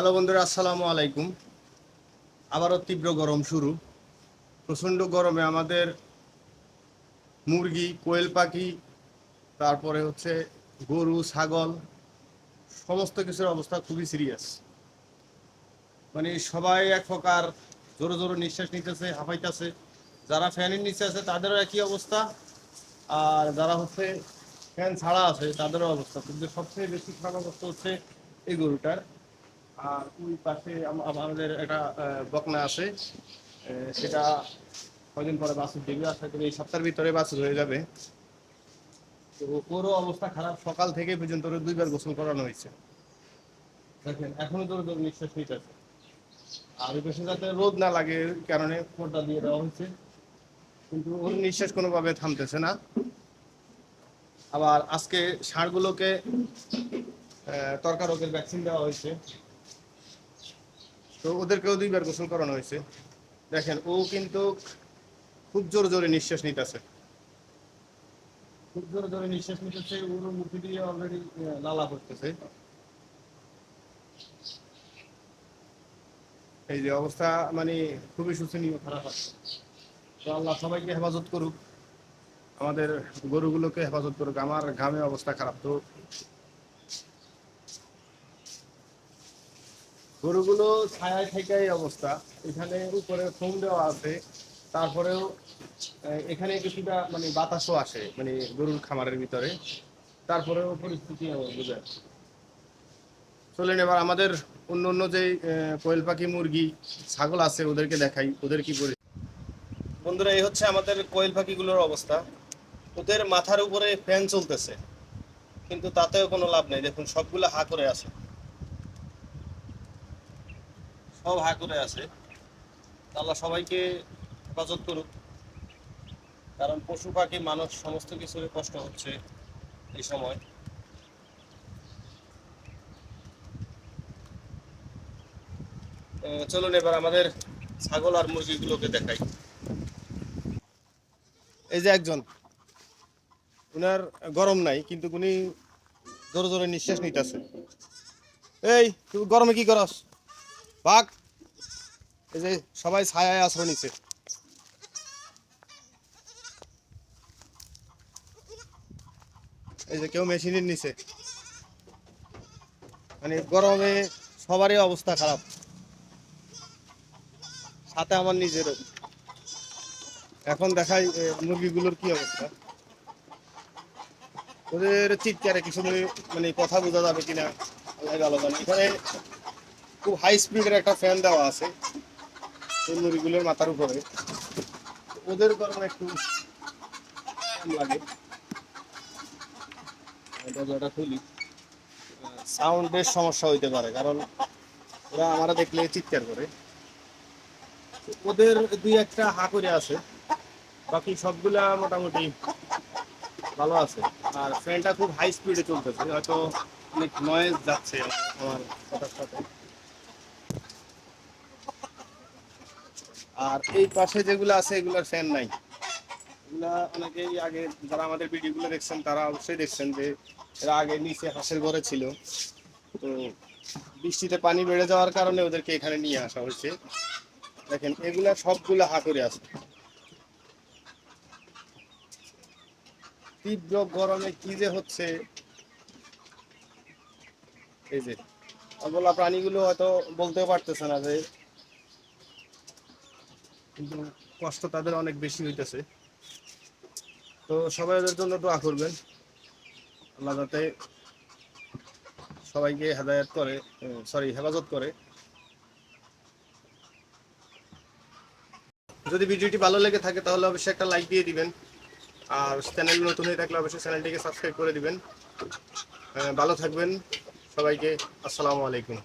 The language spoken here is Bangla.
হ্যালো বন্ধুরা, আসসালামু আলাইকুম। আবারও তীব্র গরম শুরু। প্রচণ্ড গরমে আমাদের মুরগি, কোয়েল পাখি, তারপরে হচ্ছে গরু, ছাগল, সমস্ত কিছুর অবস্থা খুবই সিরিয়াস। মানে সবাই এক প্রকার জোরে জোরে নিঃশ্বাস নিতেছে, হাঁপাইতেছে। যারা ফ্যানের নিচে আছে, তাদেরও একই অবস্থা। আর যারা হচ্ছে ফ্যান ছাড়া আছে, তাদেরও অবস্থা। কিন্তু সবচেয়ে বেশি খারাপ অবস্থা হচ্ছে এই গরুটার। আর ওই পাশে আম- আম- আমাদের একটা বকনা আছে। সেটা কদিন পরে বাছুর দেবে আশা করি এই সপ্তাহের ভিতরে বাছুর হয়ে যাবে। তো ওরও অবস্থা খারাপ। সকাল থেকে পর্যন্ত ওর দুইবার গোসল করানো হয়েছে। দেখেন এখনও তোর তোর নিঃশ্বাস নিতেছে। আর ওই পাশে যাতে রোদ না লাগে কারণে পর্দা দিয়ে দেওয়া হয়েছে। কিন্তু ওর নিঃশ্বাস কোনোভাবে থামতেছে না। আবার আজকে ষাঁড়গুলোকে আহ, তরকা ভ্যাকসিন দেওয়া হয়েছে। তো ওদেরকেও দুইবার গোসল করানো হয়েছে। দেখেন ও কিন্তু খুব জোরে জোরে নিঃশ্বাস নিতেছে। খুব জোরে জোরে নিঃশ্বাস নিতেছে ওর মুখে দিয়ে অলরেডি লালা এই যে অবস্থা মানে খুবই শোচনীয় খারাপ আছে তো আল্লাহ সবাইকে হেফাজত করুক। আমাদের গরুগুলোকে হেফাজত করুক। আমার ঘামে অবস্থা খারাপ তো গরুগুলো ছায়া থেকে অবস্থা। এখানে উপরে ফোম দেওয়া আছে। তারপরেও এখানে কিছুটা মানে বাতাসও আসে মানে গরুর খামারের ভিতরে। তারপরেও পরিস্থিতি বোঝা চলেন এবার আমাদের অন্য অন্য যে কোয়েল পাখি, মুরগি, ছাগল আছে, ওদেরকে দেখাই। ওদের কি পরি বন্ধুরা, এই হচ্ছে আমাদের কোয়েল পাখিগুলোর অবস্থা। ওদের মাথার উপরে ফ্যান চলতেছে। কিন্তু তাতেও কোনো লাভ নেই। দেখুন, সবগুলো হা করে আছে। সব হা করে আছে। আল্লাহ সবাইকে হেফাজত করুক। কারণ পশু পাখি, মানুষ, সমস্ত কিছুর কষ্ট হচ্ছে এই সময়। চলুন এবার আমাদের ছাগল আর মুরগিগুলোকে দেখাই। এই যে একজন, উনার গরম নাই, কিন্তু উনি জোরে জোরে নিঃশ্বাস নিতেছে। এই তুই গরমে কি করস? বাঘ। এই যে সবাই ছায়ায় আশ্রয় নিচ্ছে। এই যে কেউ মেশিনের নিচে। মানে গরমে সবারই অবস্থা খারাপ। সাথে আমার নিজেরও। এখন দেখাই মুরগিগুলোর কি অবস্থা। ওদের চিৎকারে কিছু মানে কথা বোঝা যাবে কিনা, আল্লাহ ভালো জানে। এখানে খুব হাই স্পিডের একটা ফ্যান দেওয়া আছে, এই মুরগিগুলোর মাথার উপরে। ওদের গরম একটু লাগে। দরজাটা খুলি। সাউন্ডের সমস্যা হইতে পারে, কারণ ওরা আমরা দেখলে চিৎকার করে। ওদের দুই একটা হা করে আছে বাকি সবগুলা মোটামুটি ভালো আছে। আর ফ্যানটা খুব হাই স্পিডে চলতেছে। হয়তো অনেক নয়েজ যাচ্ছে আমার কথার সাথে। আর এই পাশে যেগুলো আছে, এগুলোর ফ্যান নাই। এগুলা অনেকেই আগে যারা আমাদের ভিডিওগুলো দেখছেন, তারা অবশ্যই দেখছেন যে এরা আগে নিচে হাঁসের ঘরে ছিল। তো বৃষ্টিতে পানি বেড়ে যাওয়ার কারণে ওদেরকে এখানে নিয়ে আসা হয়েছে। দেখেন, এগুলা সবগুলো হা করে আছে। তীব্র গরমে কি যে হচ্ছে। এই যে, অবলা প্রাণীগুলো হয়তো বলতেও পারতেছে না যে কিন্তু কষ্ট তাদের অনেক বেশি হইতেছে। তো সবাই ওদের জন্য দোয়া করবেন। আল্লাহ যাতে সবাইকে হেদায়ত করে সরি হেফাজত করে। যদি ভিডিওটি ভালো লেগে থাকে তাহলে অবশ্যই একটা লাইক দিয়ে দিবেন। আর চ্যানেল নতুন হয়ে থাকলে অবশ্যই চ্যানেলটিকে সাবস্ক্রাইব করে দিবেন। ভালো থাকবেন সবাইকে। আসসালামু আলাইকুম।